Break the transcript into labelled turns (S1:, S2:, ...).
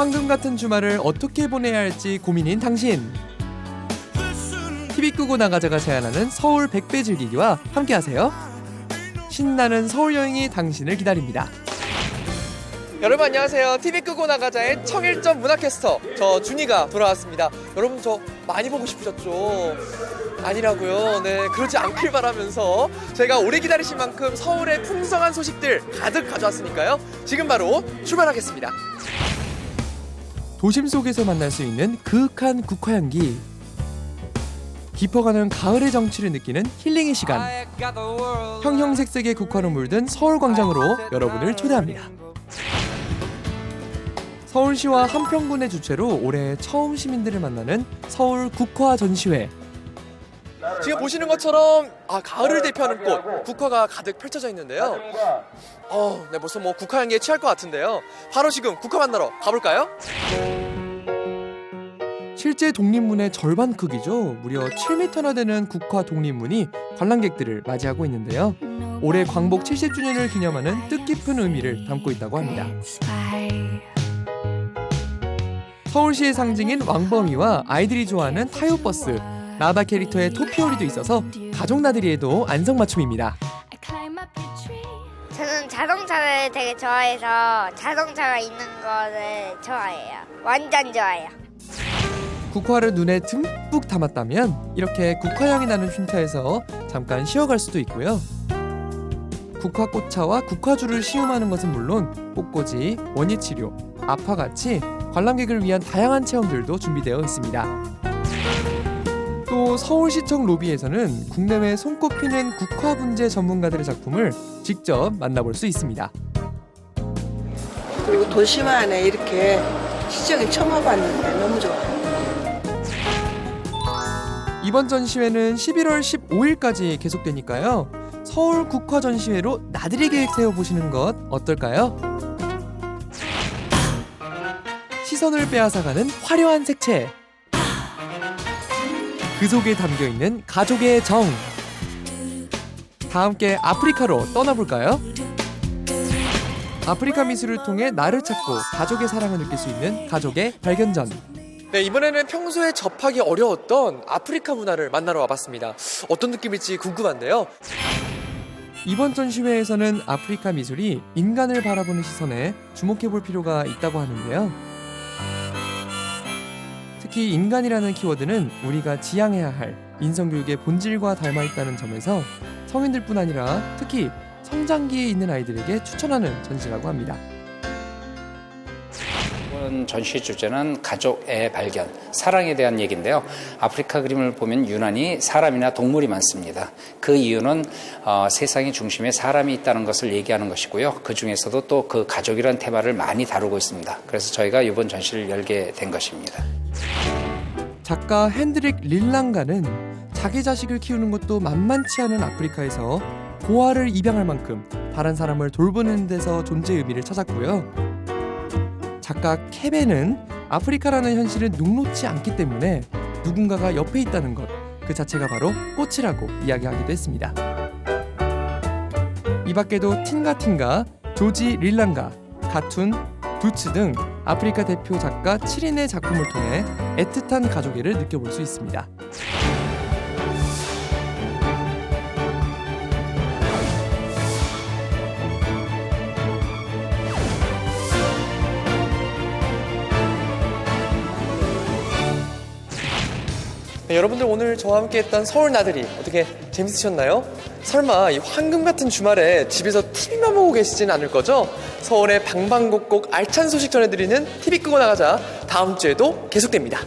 S1: 황금 같은 주말을 어떻게 보내야 할지 고민인 당신. TV 끄고 나가자가 제안하는 서울 백배 즐기기와 함께하세요. 신나는 서울 여행이 당신을 기다립니다. 여러분 안녕하세요. TV 끄고 나가자의 청일점 문화캐스터 저 준이가 돌아왔습니다. 여러분 저 많이 보고 싶으셨죠? 아니라고요. 네, 그러지 않길 바라면서 제가 오래 기다리신 만큼 서울의 풍성한 소식들 가득 가져왔으니까요. 지금 바로 출발하겠습니다. 도심 속에서 만날 수 있는 그윽한 국화향기. 깊어가는 가을의 정취를 느끼는 힐링의 시간. 형형색색의 국화로 물든 서울광장으로 여러분을 초대합니다. 서울시와 한평군의 주최로 올해 처음 시민들을 만나는 서울 국화 전시회. 지금 보시는 것처럼 아 가을을 대표하는 꽃 국화가 가득 펼쳐져 있는데요. 어, 네 벌써 뭐 국화 향기에 취할 것 같은데요. 바로 지금 국화 만나러 가볼까요? 실제 독립문의 절반 크기죠. 무려 7m나 되는 국화 독립문이 관람객들을 맞이하고 있는데요. 올해 광복 70주년을 기념하는 뜻깊은 의미를 담고 있다고 합니다. 서울시의 상징인 왕범이와 아이들이 좋아하는 타요버스, 라바 캐릭터의 토피오리도 있어서 가족 나들이에도 안성맞춤입니다.
S2: 저는 자동차를 되게 좋아해서 자동차가 있는 거를 좋아해요. 완전 좋아해요.
S1: 국화를 눈에 듬뿍 담았다면 이렇게 국화향이 나는 쉼터에서 잠깐 쉬어갈 수도 있고요. 국화꽃차와 국화주를 시음하는 것은 물론 꽃꽂이, 원예치료, 아파같이 관람객을 위한 다양한 체험들도 준비되어 있습니다. 또 서울시청 로비에서는 국내외 손꼽히는 국화 분재 전문가들의 작품을 직접 만나볼 수 있습니다.
S3: 그리고 도심 안에 이렇게 시장에 처음 와봤는데 너무 좋아요.
S1: 이번 전시회는 11월 15일까지 계속되니까요. 서울 국화 전시회로 나들이 계획 세워 보시는 것 어떨까요? 시선을 빼앗아가는 화려한 색채. 그 속에 담겨 있는 가족의 정. 다 함께 아프리카로 떠나볼까요? 아프리카 미술을 통해 나를 찾고 가족의 사랑을 느낄 수 있는 가족의 발견전. 네, 이번에는 평소에 접하기 어려웠던 아프리카 문화를 만나러 와봤습니다. 어떤 느낌일지 궁금한데요. 이번 전시회에서는 아프리카 미술이 인간을 바라보는 시선에 주목해 볼 필요가 있다고 하는데요. 특히 인간이라는 키워드는 우리가 지향해야 할 인성교육의 본질과 닮아 있다는 점에서 성인들뿐 아니라 특히 성장기에 있는 아이들에게 추천하는 전시라고 합니다.
S4: 이번 전시 주제는 가족의 발견, 사랑에 대한 얘기인데요. 아프리카 그림을 보면 유난히 사람이나 동물이 많습니다. 그 이유는 어, 세상의 중심에 사람이 있다는 것을 얘기하는 것이고요. 그 중에서도 또 그 가족이라는 테마를 많이 다루고 있습니다. 그래서 저희가 이번 전시를 열게 된 것입니다.
S1: 작가 핸드릭 릴랑가는 자기 자식을 키우는 것도 만만치 않은 아프리카에서 고아를 입양할 만큼 다른 사람을 돌보는 데서 존재 의미를 찾았고요. 작가 케베는 아프리카라는 현실은 녹록치 않기 때문에 누군가가 옆에 있다는 것 그 자체가 바로 꽃이라고 이야기하기도 했습니다. 이 밖에도 틴가틴가, 조지 릴랑가, 가툰, 두츠 등 아프리카 대표 작가 7인의 작품을 통해 애틋한 가족애를 느껴볼 수 있습니다. 네, 여러분들 오늘 저와 함께 했던 서울 나들이 어떻게 재밌으셨나요? 설마 이 황금 같은 주말에 집에서 TV만 보고 계시진 않을 거죠? 서울의 방방곡곡 알찬 소식 전해드리는 TV 끄고 나가자 다음 주에도 계속됩니다.